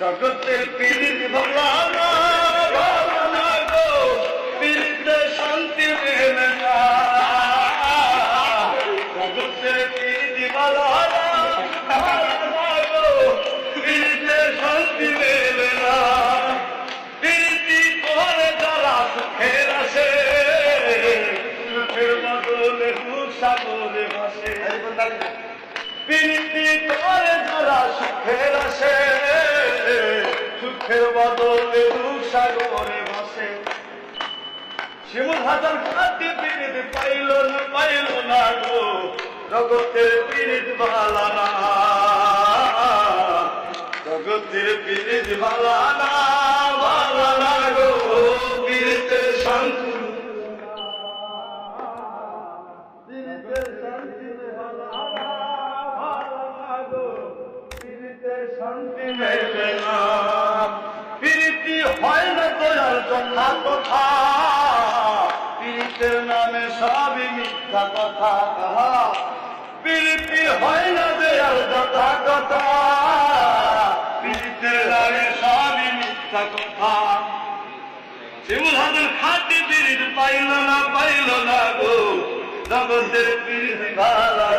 জগতের পীড়িত ভালা না ভালা না গো পীড়িতে শান্তি মেলে না। জগতের পীড়িত ভালা না ভালা না গো পীড়িতে শান্তি মেলে না। পীড়িতি করে যারা সুখের আসে, সুখের বদলে সুখ সাগরে ভাসে করে যারা সুখের আসে সুখের বদলে দুঃখ সাগরে ভাসে শিমুল হাজার খাতি পীড়িত পাইল না পাইল না গো। জগতের পীড়িত ভালা জগতের পীড়িত ভালা না গো। পীড়িতের শান্তি। শান্তি হয় না তোর কথা কথা। প্রীতের নামে সবই মিথ্যা কথা। প্রীতি হয় না দেয়ার কথা কথা। প্রীতের নামে সবই মিথ্যা কথা। শিমুল হাজার খাটি পিরিত পাইল না পাইল না গো। জগতের পিরিত ভালা